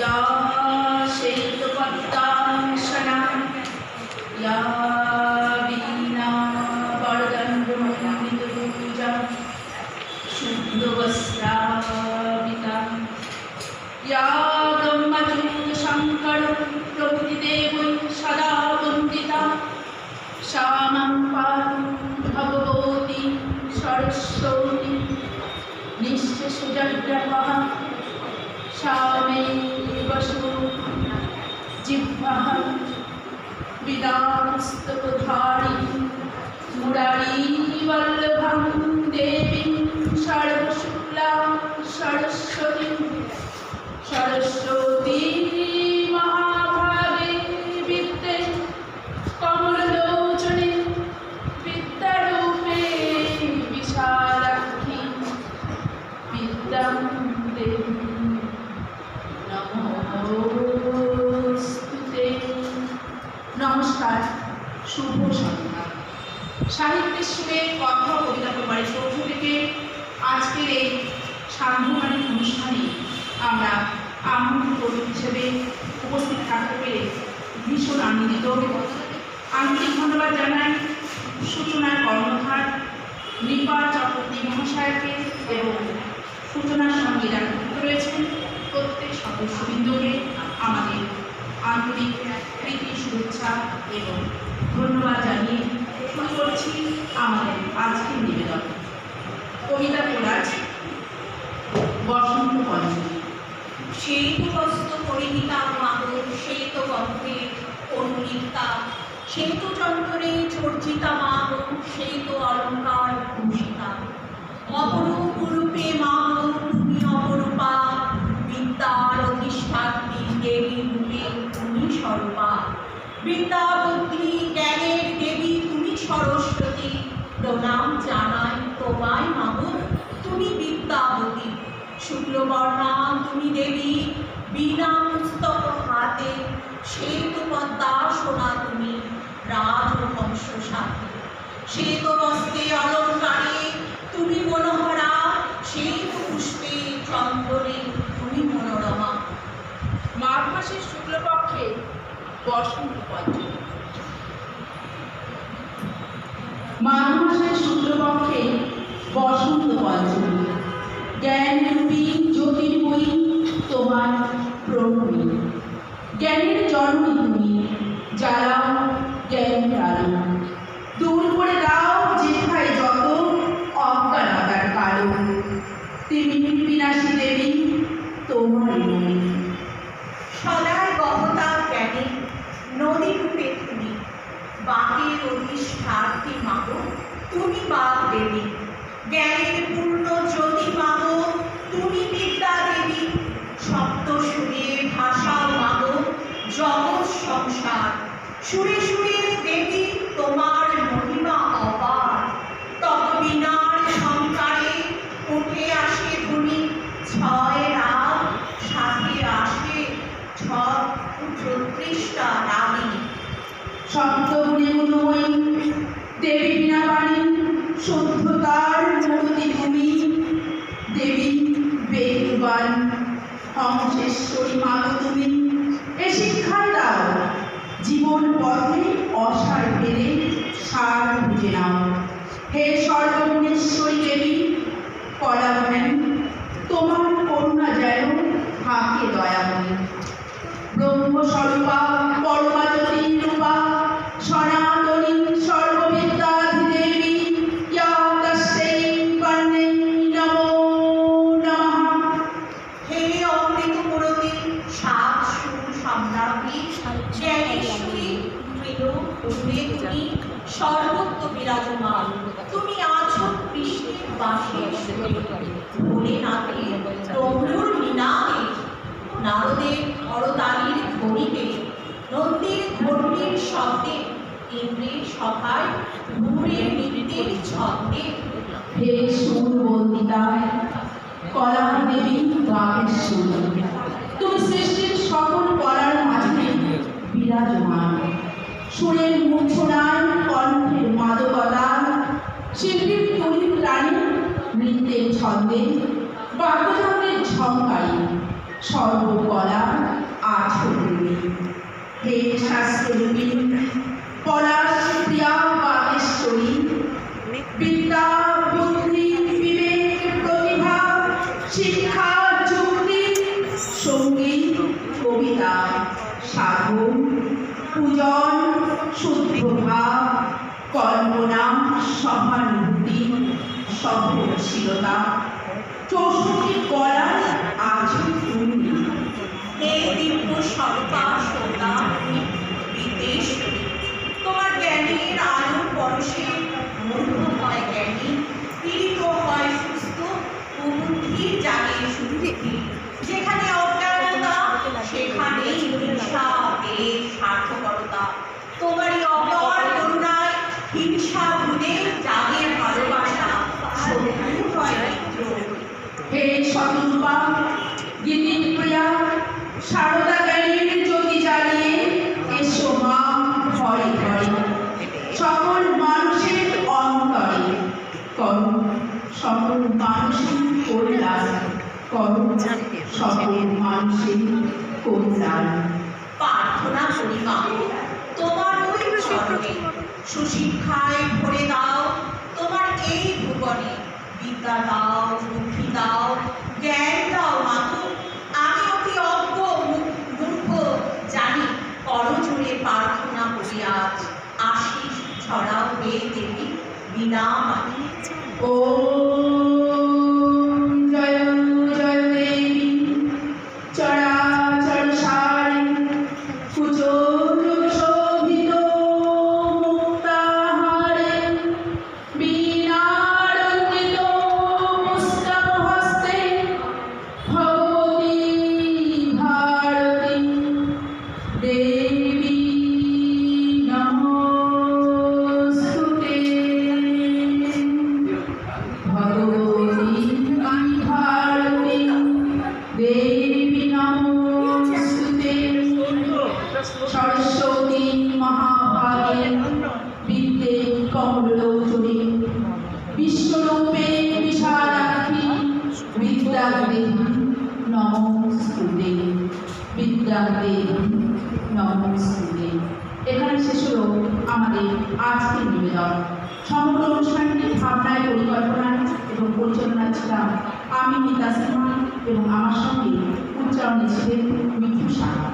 या शैतपद्मासना या वीणा वरदण्डमण्डितपूजा शुद्धवस्त्राविता या ब्रह्मचूडशङ्कर प्रभृतिदेवै सदा वन्दिता सा मां पातु भगवती सरस्वती निःशेषजग्रहः সামেবসু জিহ্বাহম বিদামস্তকধারী মুরারী বল্লভম দেবী সর্বশুক্লা সরস্বতী সরস্বতী মহাভাগে বিদ্যে কমললোচনে বিদ্যারূপে বিশালাক্ষী, বিদ্যাম দেবী। নমস্কার, শুভ সন্ধ্যা। সাহিত্যের সুরে কথা কবিতা প্রবাহের পক্ষ থেকে আজকের এই সান্ধ্যকালীন অনুষ্ঠানে আমরা আমন্ত্রিত অতিথি হিসেবে উপস্থিত থাকতে পেরে ভীষণ আনন্দিত আন্তরিক ধন্যবাদ জানাই সূচনার কর্মধার নিপার চক্রবর্তী মহাশয়কে এবং সূচনার সঙ্গে যারা রয়েছেন। প্রত্যেক সদস্যবৃন্দকে আমাদের আন্তরিক প্রীতি, শুভেচ্ছা এবং ধন্যবাদ জানিয়ে শুরু করছি আমাদের আজকের নিবেদন। কবিতা কোরাজ বসন্ত পঞ্চমী। সেই তো বস্ত্র পরিহিতা মাদর সেই তো গন্ধে অনুলিপ্তা সেই তো চন্দনে চর্চিতা মাগ সেই তো অলঙ্কার ভূষিতা। অপরূপ রূপে মাগ শুক্লবর্ণা তুমি দেবী, বিনা পুস্তক হাতে শ্বেত পদ্মা সোনা তুমি, রাজহংস সাথে। শ্বেত বস্ত্রে অলঙ্কারে তুমি মনোহরা শ্বেত পুষ্পে চন্দনে তুমি মনোরমা। মাঘ মাসের শুক্লপক্ষে বসন্ত পঞ্চমী। মাঘ মাসের শুক্লপক্ষে জ্ঞানের জন্মী তুমি জ্বালাও জ্ঞান আলো দূর করে দাও যেথায় যত অজ্ঞানতার কালো তিনি বিনাশী দেবী, তোমার মনে সদায় গহতা জ্ঞানে, নদী রূপে তুমি। বাকের অধিষ্ঠার্থী মাগো, তুমি বাক দেবী। জ্ঞানের সুরে সুরে দেবী তোমার মহিমা অপার। তব বিনার সংকারে উঠে আসে ধুনি ছয় রাগ সাথে আসে ছয় চৌত্রিশটা রাগী সপ্তগুণে গুণময়ী, দেবী বিনা বাণী শুদ্ধতার মূর্তি ভূমি দেবী বেদবান হংসেশ্বরী মাগো তুমি এ শিক্ষায় দাও। জীবন পথে অসার ফেলে সার বুঝে নাও। হে সর্বগুণেশ্বরী দেবী পরাভ্যান বাসে ভোলে নাথে প্রভুর নিনাদে নারদের করতালির সকল কলার মাঝে বিরাজমান। সুরের মূর্ছনায় কণ্ঠের মাদকতা শিল্পীর তৈরি প্রাণী নৃত্যের ছন্দে বাদ্যযন্ত্রের ঝঙ্কারে, সর্বকলা আচরণী। হে শাস্ত্ররূপী, পলাশ বাগেশ্বরী, বিদ্যা, বুদ্ধি প্রতিভা, শিক্ষা সংগীত, কবিতা সহানুভূতি চৌষট্টি কলার হে দিব্য বিদেশ্বরী তোমার জ্ঞানের মূর্খ হয় জ্ঞানী পীড়িত হয় সুস্থ যেখানে অজ্ঞানতা, সেখানেই হিংসা বেশ স্বার্থপরতা। সকল মানুষের কল্যাণ করো সকল মানুষের কল্যাণ প্রার্থনা করি মা তোমার ওই চরণে সুশিক্ষায় ভরে দাও তোমার এই ভুবনে বিদ্যা দাও বুদ্ধি দাও জ্ঞান দাও মাতু আমি অতি অজ্ঞ মূর্খ জানি করজোরে প্রার্থনা করি আজ। আশিস ছড়াও হে দেবী বিনা মানি ও সরস্বতী মহাভাগে বিদ্যে কমলোচনে। বিশ্বরূপে বিশালাক্ষী বিদ্যাদেবী নমস্তুতে। বিদ্যাদেবী নমস্তুতে। এখানে শেষ হলো আমাদের আজকের নিবেদন। সমগ্র অনুষ্ঠানটি ভাবনায় পরিকল্পনা এবং পরিচালনা ছিলাম আমি মিতা সিনহা এবং আমার সঙ্গে উচ্চারণে ছিলেন মিঠু সাহা